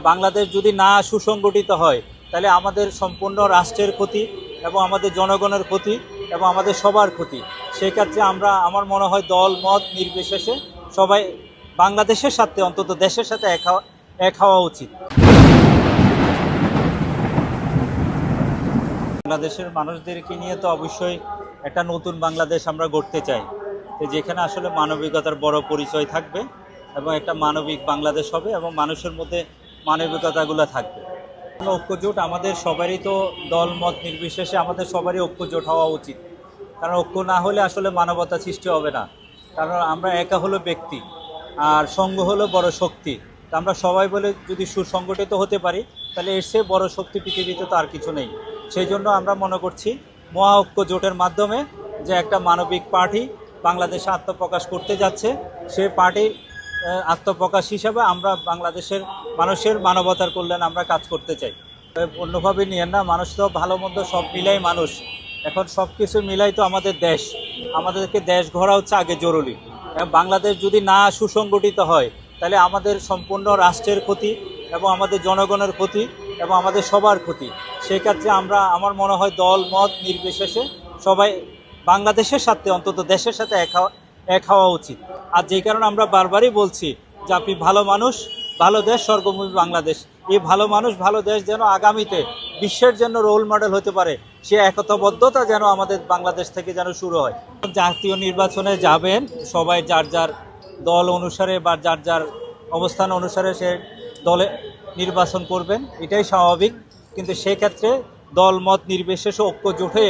বাংলাদেশ যদি না সুসংগঠিত হয়, তাহলে আমাদের সম্পূর্ণ রাষ্ট্রের ক্ষতি এবং আমাদের জনগণের ক্ষতি এবং আমাদের সবার ক্ষতি। সেই ক্ষেত্রে আমরা, আমার মনে হয় দল, মত নির্বিশেষে সবাই বাংলাদেশের সাথে, অন্তত দেশের সাথে এক এক হওয়া উচিত। বাংলাদেশের মানুষদেরকে নিয়ে তো অবশ্যই একটা নতুন বাংলাদেশ আমরা গড়তে চাই। যেখানে আসলে মানবিকতার বড় পরিচয় থাকবে এবং একটা মানবিক বাংলাদেশ হবে এবং মানুষের মধ্যে মানবিকতাগুলো থাকবে। ঐক্যজোট আমাদের সবারই তো দল, মত নির্বিশেষে আমাদের সবারই ঐক্যজোট হওয়া উচিত। কারণ ঐক্য না হলে আসলে মানবতা সৃষ্টি হবে না। কারণ আমরা একা হলো ব্যক্তি, আর সঙ্গ হলো বড় শক্তি। তা আমরা সবাই বলে যদি সুসংগঠিত হতে পারি, তাহলে এর চেয়ে বড় শক্তি পৃথিবীতে তো আর কিছু নেই। সেই জন্য আমরা মনে করছি, মহা ঐক্য জোটের মাধ্যমে যে একটা মানবিক পার্টি বাংলাদেশে আত্মপ্রকাশ করতে যাচ্ছে সেই পার্টি আত্মপ্রকাশ হিসাবে আমরা বাংলাদেশের মানুষের মানবতার কল্যাণ আমরা কাজ করতে চাই। অন্যভাবে নিয়ে না, মানুষ তো ভালো মন্দ সব মিলাই মানুষ। এখন সব কিছু মিলাই তো আমাদের দেশ। আমাদেরকে দেশ ঘোরা হচ্ছে আগে জরুরি। বাংলাদেশ যদি না সুসংগঠিত হয়, তাহলে আমাদের সম্পূর্ণ রাষ্ট্রের ক্ষতি এবং আমাদের জনগণের ক্ষতি এবং আমাদের সবার ক্ষতি। সেই ক্ষেত্রে আমরা, আমার মনে হয় দল, মত নির্বিশেষে সবাই বাংলাদেশের সাথে, অন্তত দেশের সাথে এক এক হওয়া উচিত। আর যেই কারণে আমরা বারবারই বলছি যে আপনি ভালো মানুষ, ভালো দেশ, স্বর্গভূমি বাংলাদেশ। এই ভালো মানুষ, ভালো দেশ যেন আগামীতে বিশ্বের জন্য রোল মডেল হতে পারে, সে একতাবদ্ধতা যেন আমাদের বাংলাদেশ থেকে যেন শুরু হয়। জাতীয় নির্বাচনে যাবেন, সবাই যার যার দল অনুসারে বা যার যার অবস্থান অনুসারে সে দলে নির্বাচন করবেন, এটাই স্বাভাবিক। কিন্তু সেক্ষেত্রে দল মত নির্বিশেষে ঐক্য জোটে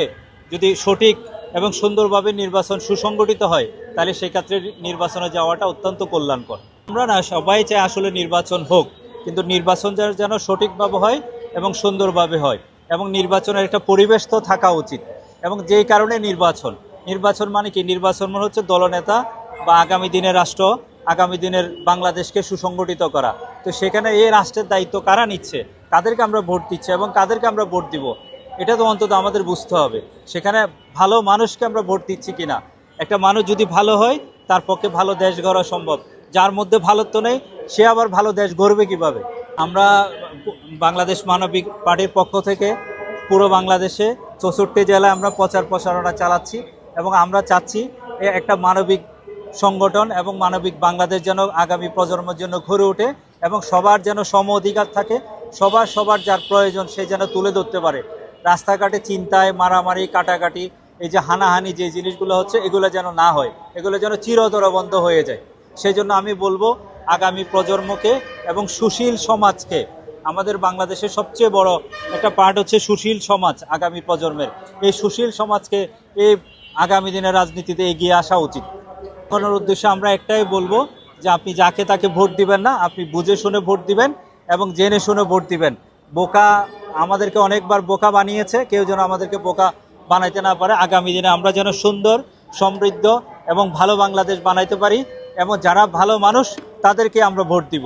যদি সঠিক এবং সুন্দরভাবে নির্বাচন সুসংগঠিত হয়, তাহলে সেক্ষেত্রে নির্বাচনে যাওয়াটা অত্যন্ত কল্যাণকর। আমরা না সবাই চাই আসলে নির্বাচন হোক, কিন্তু নির্বাচন যেন- যেন সঠিকভাবে হয় এবং সুন্দরভাবে হয়। এবং নির্বাচনের একটা পরিবেশ তো থাকা উচিত। এবং যেই কারণে নির্বাচন। নির্বাচন মানে কি? নির্বাচন মানে হচ্ছে দলনেতা বা আগামী দিনের রাষ্ট্র, আগামী দিনের বাংলাদেশকে সুসংগঠিত করা। তো সেখানে এই রাষ্ট্রের দায়িত্ব কারা নিচ্ছে? কাদেরকে আমরা ভোট দিচ্ছি এবং কাদেরকে আমরা ভোট দিব? এটা তো অন্তত আমাদের বুঝতে হবে। সেখানে ভালো মানুষকে আমরা ভোট দিচ্ছি কিনা? একটা মানুষ যদি ভালো হয়, তার পক্ষে ভালো দেশ গড়া সম্ভব। যার মধ্যে ভালোত্ব নেই, সে আবার ভালো দেশ গড়বে কীভাবে? আমরা বাংলাদেশ মানবিক পার্টির পক্ষ থেকে পুরো বাংলাদেশে চৌষট্টি জেলায় আমরা প্রচার প্রসারণা চালাচ্ছি এবং আমরা চাচ্ছি একটা মানবিক সংগঠন এবং মানবিক বাংলাদেশ যেন আগামী প্রজন্মের জন্য গড়ে ওঠে এবং সবার যেন সম অধিকার থাকে, সবার সবার যার প্রয়োজন সে যেন তুলে ধরতে পারে। রাস্তাঘাটে চিন্তায় মারামারি, কাটাকাটি এই যে হানাহানি যে জিনিসগুলো হচ্ছে, এগুলো যেন না হয়, এগুলো যেন চিরতর বন্ধ হয়ে যায়। সেই জন্য আমি বলব, আগামী প্রজন্মকে এবং সুশীল সমাজকে, আমাদের বাংলাদেশের সবচেয়ে বড় একটা পার্ট হচ্ছে সুশীল সমাজ আগামী প্রজন্মের। এই সুশীল সমাজকে এই আগামী দিনের রাজনীতিতে এগিয়ে আসা উচিত। করার উদ্দেশ্যে আমরা একটাই বলব যে আপনি যাকে তাকে ভোট দিবেন না, আপনি বুঝে শুনে ভোট দিবেন এবং জেনে শুনে ভোট দিবেন। বোকা আমাদেরকে অনেকবার বোকা বানিয়েছে, কেউ যেন আমাদেরকে বোকা বানাইতে না পারে, আগামী দিনে আমরা যেন সুন্দর, সমৃদ্ধ এবং ভালো বাংলাদেশ বানাইতে পারি এবং যারা ভালো মানুষ তাদেরকে আমরা ভোট দিব।